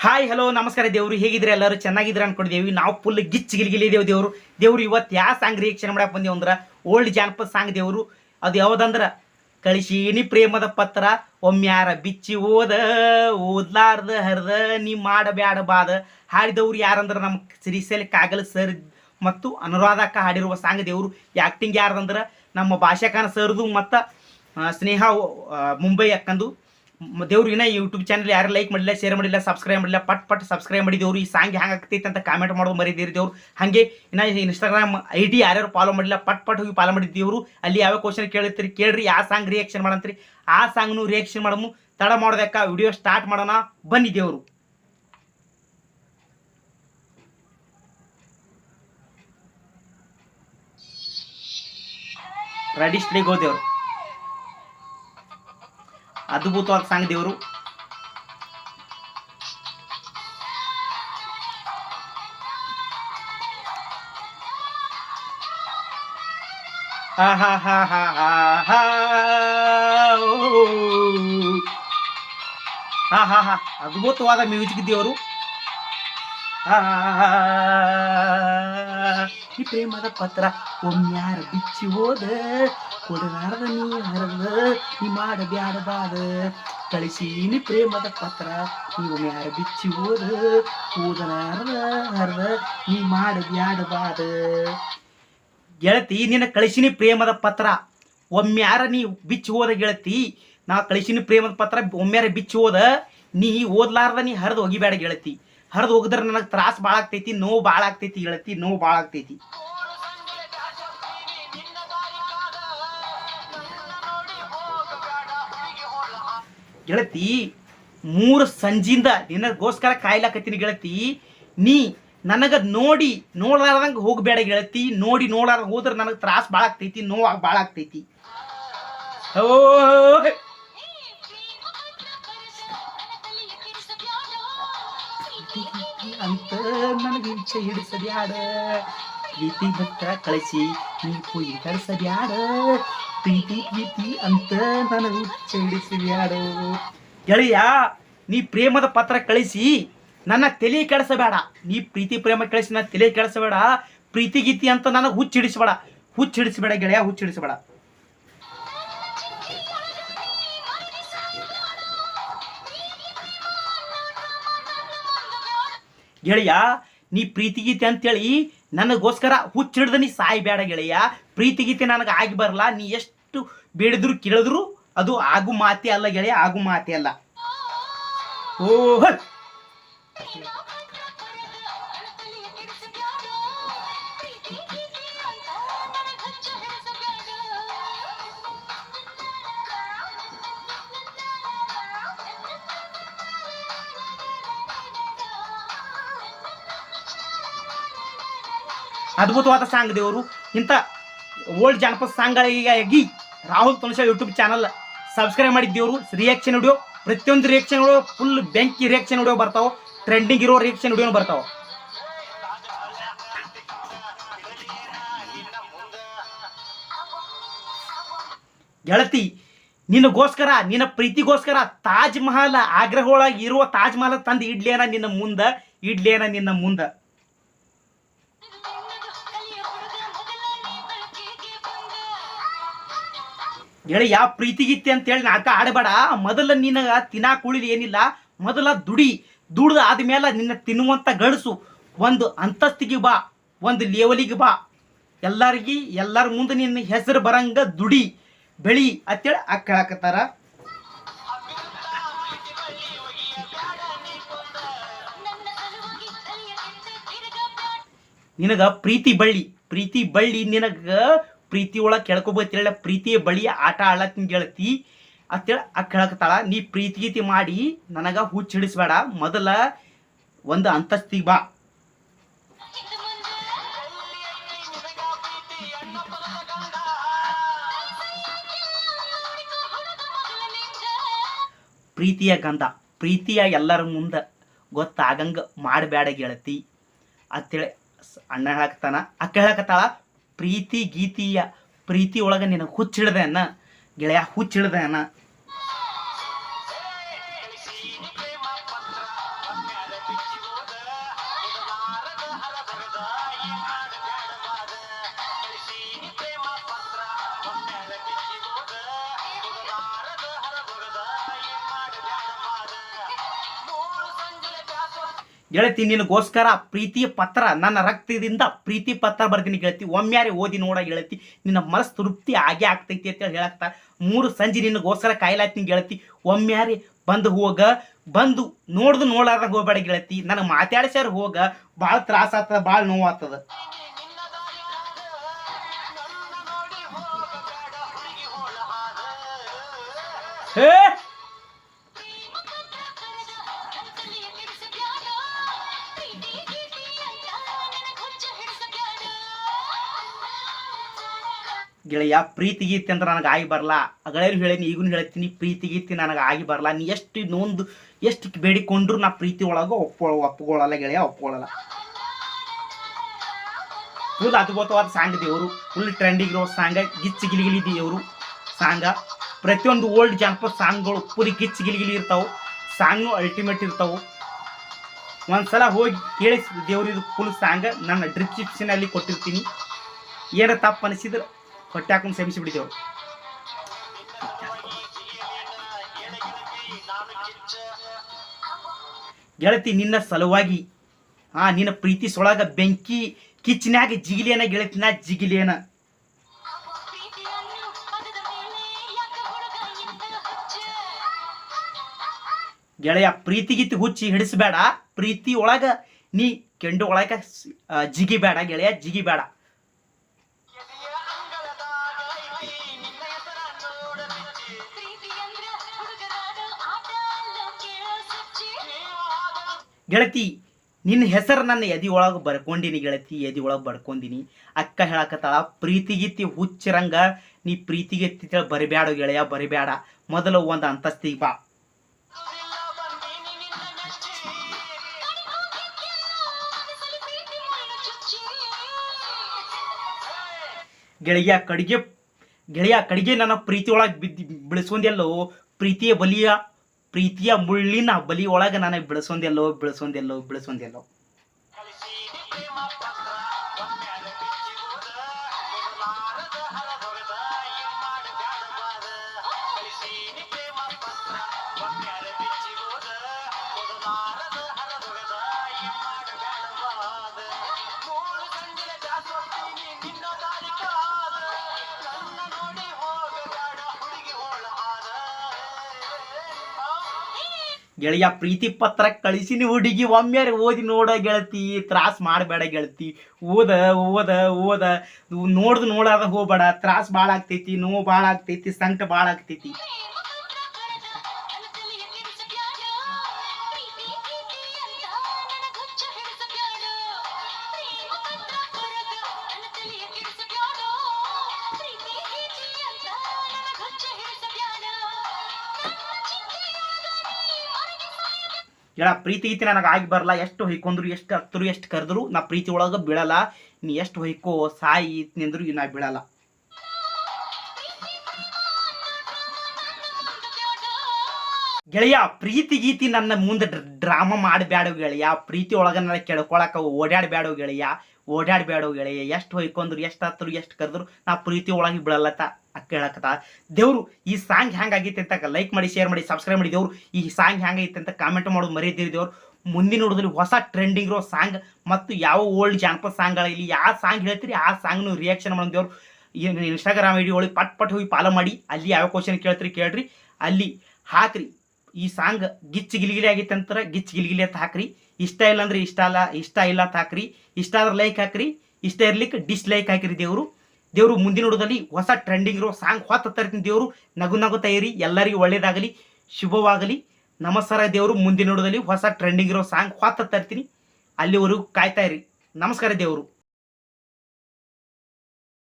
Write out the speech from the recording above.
Hi hello ನಮಸ್ಕಾರ ದೇವರು. ಹೇಗಿದ್ರೆ ಎಲ್ಲರೂ ಚೆನ್ನಾಗಿದ್ರೆ ಅನ್ಕೊಂಡಿದ್ದೇವೆ. ನಾವು ಫುಲ್ ಗಿಚ್ ಗಿಲಿಗಿಲಿದೇವು ದೇವರು. ದೇವ್ರು ಇವತ್ತು ಯಾವ ಸಾಂಗ್ ರಿಯಾಕ್ಷನ್ ಮಾಡಕ್ಕೆ ಬಂದೇವು ಅಂದ್ರೆ ಓಲ್ಡ್ ಜಾನಪದ ಸಾಂಗ್ ದೇವರು. ಅದು ಯಾವುದಂದ್ರೆ? ಕಳಿಸೀನಿ ಪ್ರೇಮದ ಪತ್ರ ಒಮ್ಮ್ಯಾರ ಬಿಚ್ಚಿ ಓದ ಓದ್ಲಾರ್ದ, ಹರ್ದ, ನೀ ಮಾಡಬ್ಯಾಡ ಬಾದ. ಹಾಡಿದವ್ರು ಯಾರಂದ್ರೆ? ನಮ್ಮ ಸಿರಿಸಲ್ ಕಾಗಲ್ ಸರ್ ಮತ್ತು ಅನುರಾಧಕ್ಕ ಹಾಡಿರುವ ಸಾಂಗ್ ದೇವ್ರು. ಆ್ಯಕ್ಟಿಂಗ್ ಯಾರ್ದಂದ್ರೆ? ನಮ್ಮ ಭಾಷಾಖಾನ ಸರ್ದು ಮತ್ತು ಸ್ನೇಹ ಮುಂಬೈ ಅಕ್ಕಂದು. ಮ- ದೇವ್ರು ಇನ್ನ ಯೂಟ್ಯೂಬ್ ಚಾನಲ್ ಯಾರು ಲೈಕ್ ಮಾಡಿಲ್ಲ ಶೇರ್ ಮಾಡಿಲ್ಲ ಸಬ್ಸ್ಕ್ರೈಬ್ ಮಾಡಿಲ್ಲ, ಪಟ್ ಪಟ್ ಸಬ್ಸ್ಕ್ರೈಬ್ ಮಾಡಿದೇವ್ರು ಈ ಸಾಂಗ್ ಹೆಂಗೆ ಆಗ್ತೈತೆ ಅಂತ ಕಾಮೆಂಟ್ ಮಾಡೋದು ಮರಿದಿರಿ ದೇವ್ರು. ಹಾಗೆ ಇನ್ನ ಇನ್ಸ್ಟಾಗ್ರಾಮ್ ಐ ಡಿ ಯಾರ್ಯಾರು ಫಾಲೋ ಮಾಡಿಲ್ಲ, ಪಟ್ ಪಟ್ ಹೋಗಿ ಫಾಲೋ ಮಾಡಿದ್ದೀವ್ರು ಅಲ್ಲಿ ಯಾವ ಕ್ವಶನ್ ಕೇಳಿರ್ತೀರಿ, ಕೇಳ್ರಿ, ಆ ಸಾಂಗ್ ರಿಯಾಕ್ಷನ್ ಮಾಡಂತ್ರಿ. ಆ ಸಾಂಗ್ನು ರಿಯಾಕ್ಷನ್ ಮಾಡಮು. ತಡ ಮಾಡೋದಕ್ಕ ವಿಡಿಯೋ ಸ್ಟಾರ್ಟ್ ಮಾಡೋಣ. ಬನ್ನಿ ದೇವರು. ರೆಡಿ ಸ್ಟಡಿಗೆ ಹೋದೇವ್ರು ಅದ್ಭುತವಾದ ಸಾಂಗ್ ದೇವರು ಹಾ ಹಾ ಹಾ ಹಾ ಹಾ ಹಾ ಓ. ಹಾ ಹಾ ಹಾ ಅದ್ಭುತವಾದ ಮ್ಯೂಸಿಕ್ ದೇವರು ಈ ಪ್ರೇಮದ ಪತ್ರ. ಒಮ್ಮ್ಯಾರ ಬಿಚ್ಚಿ ಹೋದ? ಕೊಡಲಾರದ ನೀ ಹರದ ನೀ ಮಾಡಬ್ಯಾಡಬಾದ ಕಳಿಸೀನಿ ಪ್ರೇಮದ ಪತ್ರ. ನೀವು ಯಾರ ಬಿಚ್ಚಿ ಹೋದ? ಓದಲಾರದ ಹರದ ನೀ ಮಾಡಬ್ಯಾಡಬಾದ ಗೆಳತಿ, ನಿನ್ನ ಕಳಿಸಿನಿ ಪ್ರೇಮದ ಪತ್ರ. ಒಮ್ಮ್ಯಾರ ನೀ ಬಿಚ್ಚಿ ಹೋದ ಗೆಳತಿ? ನಾ ಕಳಿಸಿನಿ ಪ್ರೇಮದ ಪತ್ರ. ಒಮ್ಮ್ಯಾರ ಬಿಚ್ಚಿ ಹೋದ? ನೀ ಓದ್ಲಾರ್ದ ನೀ ಹರಿದು ಹೋಗಿಬೇಡ ಗೆಳತಿ. ಹರಿದು ಹೋಗಿದ್ರೆ ನನಗೆ ತ್ರಾಸ ಭಾಳ ಆಗ್ತೈತಿ, ನೋವು ಭಾಳ ಆಗ್ತೈತಿ ಗೆಳತಿ ನೋವು ಭಾಳ ಆಗ್ತೈತಿ. ಗೆಳತಿ ಮೂರು ಸಂಜಿಂದ ನಿನಗೋಸ್ಕರ ಕಾಯ್ಲಾಕತ್ತೀನಿ ಗೆಳತಿ ನೀ ನನಗ ನೋಡಿ ನೋಡ್ಲಾರ್ದಂಗೆ ಹೋಗ್ಬೇಡ ಗೆಳತಿ ನೋಡಿ ನೋಡಾರ ಹೋದ್ರೆ ನನಗೆ ತ್ರಾಸ ಭಾಳ ಆಗ್ತೈತಿ ನೋವು ಭಾಳ ಆಗ್ತೈತಿ. ಓ ಅಂತ ನನಗೆ ಇಚ್ಛೆ ಹಿಡಿಸದ್ಯಾಡ. ಪ್ರೀತಿ ಭಕ್ತ ಕಳಿಸಿ ನೀ ಕುಯಿ ಕಳಿಸದ್ಯಾಡ ಪ್ರೀತಿ ಪ್ರೀತಿ ಅಂತ ನನಗೆ ಇಚ್ಛೆ ಹಿಡಿಸದ್ಯಾಡ. ಗೆಳೆಯ ನೀ ಪ್ರೇಮದ ಪತ್ರ ಕಳಿಸಿ, ನನ್ನ ತಲೆ ಕೆಡಿಸಬೇಡ. ನೀ ಪ್ರೀತಿ, ಪ್ರೇಮ ಕಳಿಸಿ ನನ್ನ ತಲೆ ಕೆಡಿಸಬೇಡ. ಪ್ರೀತಿ, ಗೀತಿ ಅಂತ ನನಗೆ ಹುಚ್ಚಿಡಿಸಬೇಡ. ಹುಚ್ಚಿಡಿಸಬೇಡ ಗೆಳೆಯ, ಹುಚ್ಚಿಡಿಸಬೇಡ. ಗೆಳೆಯ, ನೀ ಪ್ರೀತಿ ಗೀತೆ ಅಂತೇಳಿ ನನಗೋಸ್ಕರ ಹುಚ್ಚಿಡ್ದ ನೀ ಸಾಯ್ಬೇಡ ಗೆಳೆಯ. ಪ್ರೀತಿ ಗೀತೆ ನನಗೆ ಆಗಿ ಬರಲ್ಲ ನೀ ಎಷ್ಟು ಬೇಡಿದ್ರು ಕೇಳಿದ್ರು ಅದು ಆಗು ಮಾತೇ ಅಲ್ಲ ಗೆಳೆಯ, ಆಗು ಮಾತೇ ಅಲ್ಲ. ಓ ಅದ್ಭುತವಾದ ಸಾಂಗ್ ದೇವರು ಇಂಥ ಓಲ್ಡ್ ಜಾನಪದ ಸಾಂಗ್ಗಳಿಗಾಗಿ Rahul Tulasa YouTube channel subscribe ಮಾಡಿದ್ದೇವರು reaction video ಪ್ರತಿಯೊಂದು ರಿಯಾಕ್ಷನ್ ವಿಡಿಯೋ ಫುಲ್ ಬೆಂಕಿ ರಿಯಾಕ್ಷನ್ ವಿಡಿಯೋ ಬರ್ತಾವೆ. ಟ್ರೆಂಡಿಂಗ್ ಇರೋ ರಿಯಾಕ್ಷನ್ ವಿಡಿಯೋ ಬರ್ತಾವೆ. ಗೆಳತಿ, ನಿನಗೋಸ್ಕರ, ನಿನ್ನ ಪ್ರೀತಿಗೋಸ್ಕರ ತಾಜ್ ಮಹಲ್ ಆಗ್ರಹ ಒಳಗೆ ಇರುವ ತಾಜ್ ಮಹಲ್ ತಂದು ಇಡ್ಲೇನ ನಿನ್ನ ಮುಂದ, ಇಡ್ಲೇನ ನಿನ್ನ ಮುಂದ. ಹೇಳಿ ಯಾವ ಪ್ರೀತಿ ಅಂತ ಅಂತೇಳಿ ನಾಟಕ ಆಡಬೇಡ. ಮೊದಲ ನಿನಗ ತಿನ್ನಾಕ ಉಳಿಲಿ ಏನಿಲ್ಲ. ಮೊದಲ ದುಡಿ. ದುಡ್ದು ಆದ್ಮೇಲೆ ನಿನ್ನ ತಿನ್ನುವಂತ ಗಡಸು ಒಂದು ಅಂತಸ್ತಿಗೆ ಬಾ, ಒಂದು ಲೇವಲಿಗೆ ಬಾ. ಎಲ್ಲರಿಗೆ, ಎಲ್ಲರ ಮುಂದೆ ನಿನ್ನ ಹೆಸರು ಬರಂಗ ದುಡಿ. ಬೆಳಿ ಅಂತೇಳಿ ಆ ಹೇಳಕತ್ತಾರ ನಿನಗ ಪ್ರೀತಿ ಬಳ್ಳಿ. ಪ್ರೀತಿ ಬಳ್ಳಿ ನಿನಗ ಪ್ರೀತಿ ಒಳಗೆ ಕೆಳ್ಕೊಬೇಕೇಳ ಪ್ರೀತಿಯ ಬಳಿ ಆಟ ಆಡ್ಲತ್ತಿನ ಗೆಳತಿ ಅಂತೇಳಿ ಆ ಕೇಳಕತ್ತಾಳ, ನೀ ಪ್ರೀತಿ ಗೀತಿ ಮಾಡಿ, ನನಗೆ ಹುಚ್ಚು ಹಿಡಿಸ್ಬೇಡ ಮೊದಲ ಒಂದು ಅಂತಸ್ತಿಗೆ ಬಾ. ಪ್ರೀತಿಯ ಗಂಧ, ಪ್ರೀತಿಯ ಎಲ್ಲರ ಮುಂದೆ ಗೊತ್ತಾಗಂಗ ಮಾಡಬೇಡ ಗೆಳತಿ. ಅಂತೇಳಿ ಅಣ್ಣ ಹೇಳಕತ್ತಾನ, ಅಕ್ಕ ಹೇಳಕತ್ತಾಳ ಪ್ರೀತಿ ಗೀತಿಯ ಪ್ರೀತಿ ಒಳಗೆ ನಿನಗೆ ಹುಚ್ಚಿಡ್ದೆ ಅನ್ನ. ಗೆಳೆಯ ಹುಚ್ಚಿಡ್ದೆ ಅನ್ನ. ಗೆಳತಿ, ನಿನಗೋಸ್ಕರ ಪ್ರೀತಿ ಪತ್ರ, ನನ್ನ ರಕ್ತದಿಂದ ಪ್ರೀತಿ ಪತ್ರ ಬರ್ತೀನಿ ಗೆಳತಿ. ಒಮ್ಮ್ಯಾರಿ ಓದಿ ನೋಡ ಗೆಳತಿ, ನಿನ್ನ ಮನಸ್ಸು ತೃಪ್ತಿ ಆಗೇ ಆಗ್ತೈತಿ ಅಂತ ಹೇಳಿ ಹೇಳಕ್ತ ಮೂರು ಸಂಜೆ ನಿನಗೋಸ್ಕರ ಕಾಯ್ಲಾತೀನಿ ಗೆಳತಿ. ಒಮ್ಮ್ಯಾರೆ ಬಂದು ಹೋಗ, ಬಂದು ನೋಡ್ದು ನೋಡಾರ ಹೋಗ್ಬೇಡ ಗೆಳತಿ. ನನಗೆ ಮಾತಾಡ್ಸ್ಯಾರ ಹೋಗ, ಭಾಳ ತ್ರಾಸ ಆಗ್ತದ, ಭಾಳ ನೋವು ಆಗ್ತದ. ಹೇ! ಗೆಳೆಯ, ಪ್ರೀತಿ ಗೀತೆ ಅಂದ್ರೆ ನನಗೆ ಆಗಿ ಬರಲ್ಲ ಅಗಳೇನು ಹೇಳೀನಿ ಈಗೂ ಹೇಳ್ತೀನಿ, ಪ್ರೀತಿ ಗೀತೆ ನನಗೆ ಆಗಿ ಬರಲ್ಲ ನೀ ಎಷ್ಟು ನೊಂದು, ಎಷ್ಟು ಬೇಡಿಕೊಂಡ್ರು ನಾ ಪ್ರೀತಿ ಒಳಗೆ ಒಪ್ಪ ಒಪ್ಕೊಳ್ಳಲ್ಲ ಗೆಳೆಯ ಒಪ್ಕೊಳ್ಳಲ್ಲ ಫುಲ್ ಅದ್ಭುತವಾದ ಸಾಂಗ್ ದೇವರು. ಫುಲ್ ಟ್ರೆಂಡಿಂಗ್ ಇರೋ ಸಾಂಗ, ಗಿಚ್ಚಿ ಗಿಲಿಗಿಲಿ ದೇವರು ಸಾಂಗ. ಪ್ರತಿಯೊಂದು ಓಲ್ಡ್ ಜಾನಪದ ಸಾಂಗ್ಗಳು ಪೂರಿ ಗಿಚ್ಚಿ ಗಿಲಿಗಿಲಿ ಇರ್ತಾವೆ. ಸಾಂಗ್ನು ಅಲ್ಟಿಮೇಟ್ ಇರ್ತಾವೆ. ಒಂದ್ಸಲ ಹೋಗಿ ಕೇಳಿಸ್ ದೇವ್ರಿದು ಫುಲ್ ಸಾಂಗ್. ನನ್ನ ಡಿಸ್ಕ್ರಿಪ್ಷನಲ್ಲಿ ಕೊಟ್ಟಿರ್ತೀನಿ. ಏನಾರ ತಪ್ಪು ಅನಿಸಿದ್ರೆ ಹೊಟ್ಟೆ ಹಾಕೊಂಡು ಬಿಡಿದೆವು. ಗೆಳತಿ, ನಿನ್ನ ಸಲುವಾಗಿ, ಆ, ನಿನ್ನ ಪ್ರೀತಿ ಸೊಳಗ ಬೆಂಕಿ ಕಿಚ್ನ್ಯಾಗ ಜಿಗಿಲೇನ ಗೆಳತಿನ ಜಿಗಿಲೇನ? ಗೆಳೆಯ, ಪ್ರೀತಿ ಗೀತಿ ಹುಚ್ಚಿ ಹಿಡಿಸ್ಬೇಡ. ಪ್ರೀತಿ ಒಳಗ ನೀ ಕೆಂಡು ಒಳಗ ಜಿಗಿಬೇಡ ಗೆಳೆಯ, ಜಿಗಿಬೇಡ. ಗೆಳತಿ ನಿನ್ನ ಹೆಸರು ನನ್ನ ಎದಿ ಒಳಗೆ ಬರ್ಕೊಂಡಿನಿ ಗೆಳತಿ ಎದಿ ಒಳಗೆ ಬರ್ಕೊಂಡಿನಿ. ಅಕ್ಕ ಹೇಳಕತ್ತಾಳ ಪ್ರೀತಿಗಿತ್ತಿ ಹುಚ್ಚಿರಂಗ ನೀ ಪ್ರೀತಿಗಿತ್ತಿ ಗೀತಿ ಬರಿಬ್ಯಾಡ ಗೆಳೆಯ ಬರಿಬ್ಯಾಡ. ಮೊದಲು ಒಂದು ಅಂತಸ್ತಿಗೆ ಬಾ. ಗೆಳೆಯ ಕಡಿಗೆ ಗೆಳೆಯ ಕಡಿಗೆ ನನ್ನ ಪ್ರೀತಿ ಒಳಗೆ ಬಿದ್ದು ಬೆಳೆಸೊಂದೆಲ್ಲೋ ಪ್ರೀತಿಯ ಬಲಿಯ, ಪ್ರೀತಿಯ ಮುಳ್ಳಿನ ಬಲಿ ಒಳಗೆ ನನಗೆ ಬೆಳೆಸೊಂದೆಲ್ಲೋ ಬೆಳೆಸೊಂದೆಲ್ಲೋ ಬಿಳಿಸೊಂದೆಲ್ಲೋ ಗೆಳೆಯ ಪ್ರೀತಿ ಪತ್ರ ಕಳಿಸಿನಿ ಹುಡುಗಿ ಒಮ್ಮೆರೆ ಓದಿ ನೋಡ ಗೆಳತಿ, ತ್ರಾಸ್ ಮಾಡಬೇಡ ಗೆಳತಿ. ಓದ ಓದ ಓದ. ನೋಡ್ದು ನೋಡಾದ ಹೋಗ್ಬೇಡ. ತ್ರಾಸ್ ಭಾಳ ಆಗ್ತೈತಿ ನೋವು ಭಾಳ ಆಗ್ತೈತಿ ಸಂಕಟ ಭಾಳ ಆಗ್ತೈತಿ ಗೆಳ ಪ್ರೀತಿ ಗೀತಿ ನನಗೆ ಆಗಿ ಬರಲ್ಲ ಎಷ್ಟು ಹೊಯ್ಕೊಂಡ್ರು ಎಷ್ಟು ಹತ್ತರು ಎಷ್ಟು ಕರೆದ್ರು, ನಾ ಪ್ರೀತಿ ಒಳಗೆ ಬೀಳಲ್ಲ. ನೀ ಎಷ್ಟು ಹೊಯ್ಕೋ, ಸಾಯಿ ನಿಂದ್ರು ನಾ ಬೀಳಲ್ಲ. ಗೆಳೆಯ, ಪ್ರೀತಿ ಗೀತಿ ನನ್ನ ಮುಂದೆ ಡ್ರಾಮಾ ಮಾಡಬೇಡ ಗೆಳೆಯ. ಪ್ರೀತಿ ಒಳಗೆ ನನಗೆ ಕೆಡ್ಕೊಳಕ ಓಡಾಡಬೇಡ ಗೆಳೆಯ. ಓಡಾಡಬೇಡ ಗೆಳೆಯ. ಎಷ್ಟು ಹೊಯ್ಕೊಂಡ್ರು ಎಷ್ಟು ಹತ್ತರು ಎಷ್ಟು ಕರೆದ್ರು, ನಾ ಪ್ರೀತಿ ಒಳಗೆ ಬೀಳಲ್ಲತ್ತ ಅಕ್ಕ ದೇವರು ಈ ಸಾಂಗ್ ಹೆಂಗಾಗೈತೆ ಅಂತ ಲೈಕ್ ಮಾಡಿ ಶೇರ್ ಮಾಡಿ ಸಬ್ಸ್ಕ್ರೈಬ್ ಮಾಡಿ ದೇವ್ರು ಈ ಸಾಂಗ್ ಹೆಂಗೈತೆ ಅಂತ ಕಾಮೆಂಟ್ ಮಾಡೋದು ಮರೆಯದಿರಿ ದೇವ್ರು. ಮುಂದಿನ ನೋಡೋದ್ರಲ್ಲಿ ಹೊಸ ಟ್ರೆಂಡಿಂಗ್ ಇರೋ ಸಾಂಗ್ ಮತ್ತು ಯಾವ ಓಲ್ಡ್ ಜಾನಪದ ಸಾಂಗ್ಗಳಲ್ಲಿ ಯಾವ ಸಾಂಗ್ ಹೇಳ್ತೀರಿ ಆ ಸಾಂಗ್ನು ರಿಯಾಕ್ಷನ್ ಮಾಡೋ ದೇವ್ರು. ಇನ್ಸ್ಟಾಗ್ರಾಮ್ ಐಡಿ ಒಳಗೆ ಪಟ್ ಪಟ್ ಹೋಗಿ ಫಾಲೋ ಮಾಡಿ, ಅಲ್ಲಿ ಯಾವ ಕ್ವಶನ್ ಕೇಳ್ತೀರಿ ಕೇಳ್ರಿ. ಅಲ್ಲಿ ಹಾಕ್ರಿ, ಈ ಸಾಂಗ್ ಗಿಚ್ಚಿ ಗಿಲಿಗಿಲಿ ಆಗಿತ್ತು ಅಂತಾರೆ, ಗಿಚ್ಚಿ ಗಿಲಿಗಿಲಿ ಅಂತ ಹಾಕ್ರಿ. ಇಷ್ಟ ಇಲ್ಲ ಅಂದ್ರೆ ಇಷ್ಟ ಅಲ್ಲ, ಇಷ್ಟ ಇಲ್ಲ ಅಂತ ಹಾಕ್ರಿ. ಇಷ್ಟ ಆದ್ರೆ ಲೈಕ್ ಹಾಕ್ರಿ, ಇಷ್ಟ ಇರ್ಲಿಕ್ಕೆ ಡಿಸ್ಲೈಕ್ ಹಾಕಿರಿ ದೇವರು. ದೇವರು ಮುಂದಿನ ನೋಡೋದಲ್ಲಿ ಹೊಸ ಟ್ರೆಂಡಿಂಗ್ ಇರೋ ಸಾಂಗ್ ಹೊತ್ತ ತರ್ತೀನಿ ದೇವರು. ನಗು ನಗು ತಯಾರಿ ಎಲ್ಲರಿಗೂ ಒಳ್ಳೇದಾಗಲಿ, ಶುಭವಾಗಲಿ. ನಮಸ್ಕಾರ ದೇವರು, ಮುಂದಿನ ಹುಡುಗದಲ್ಲಿ ಹೊಸ ಟ್ರೆಂಡಿಂಗ್ ಇರೋ ಸಾಂಗ್ ಹೊತ್ತ ತರ್ತೀನಿ. ಅಲ್ಲಿವರೆಗೂ ಕಾಯ್ತಾ ಇರಿ. ನಮಸ್ಕಾರ ದೇವರು.